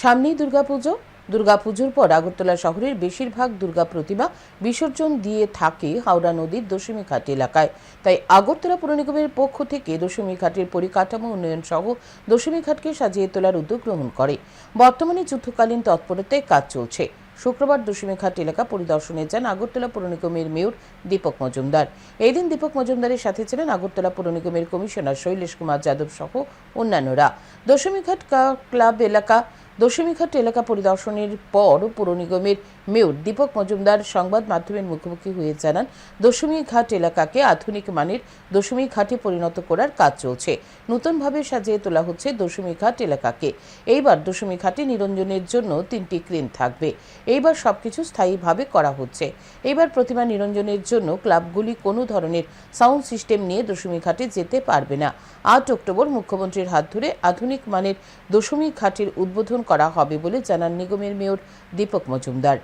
সামনেই দুর্গাপুজো। দুর্গাপুজোর পর আগরতলা শহরের বেশিরভাগ দুর্গা প্রতিমা বিসর্জন দিয়ে থাকে হাওড়া নদীর দশমী ঘাট এলাকায়। তাই আগরতলা পুর নিগমের পক্ষ থেকে দশমী ঘাটের পরিকাঠামো উন্নয়ন সহ দশমীঘাটকে সাজিয়ে তোলার উদ্যোগ গ্রহণ করে। বর্তমানে যুদ্ধকালীন তৎপরতায় কাজ চলছে। শুক্রবার দশমীঘাট এলাকা পরিদর্শনে যান আগরতলা পুর নিগমের মেয়র দীপক মজুমদার। এই দিন দীপক মজুমদারের সাথে ছিলেন আগরতলা পুর নিগমের কমিশনার শৈলেশ কুমার যাদব সহ অন্যান্যরা। দশমীঘাট ক্লাব এলাকা দশমীঘাট এলাকা পরিদর্শনের পর পুর নিগমের মেয়র দীপক মজুমদার সংবাদ মাধ্যমের মুখোমুখি হয়ে জানান, দশমীঘাট এলাকাকে আধুনিক মানের দশমী ঘাটে পরিণত করার কাজ চলছে। নতুনভাবে সাজিয়ে তোলা হচ্ছে দশমীঘাট এলাকাকে। এইবার দশমী ঘাটে নিরঞ্জনের জন্য তিনটি ক্রেন থাকবে। এইবার সবকিছু স্থায়ীভাবে করা হচ্ছে। এইবার প্রতিমা নিরঞ্জনের জন্য ক্লাবগুলি কোনো ধরনের সাউন্ড সিস্টেম নিয়ে দশমী ঘাটে যেতে পারবে না। আট অক্টোবর মুখ্যমন্ত্রীর হাত ধরে আধুনিক মানের দশমী ঘাটের উদ্বোধন করা হবে বলে জানান নিগমের মেয়র দীপক মজুমদার।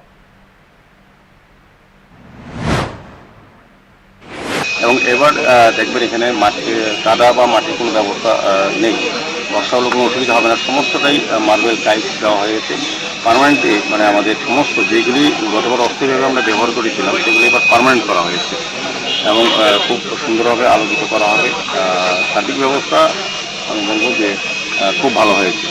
এবং এবার দেখবেন এখানে মাটি, কাদা বা মাটির কোনো ব্যবস্থা নেই। বর্ষা হলে কোনো অসুবিধা হবে না। সমস্তটাই মার্বেল টাইপ দেওয়া হয়েছে। পার্মানেন্টলি মানে আমাদের সমস্ত যেগুলি গতবার অস্থিরভাবে আমরা ব্যবহার করেছিলাম, সেগুলি এবার পার্মানেন্ট করা হয়েছে। এবং খুব সুন্দরভাবে আলোকিত করা হবে। সার্বিক ব্যবস্থা আমি বলব যে খুব ভালো হয়েছে।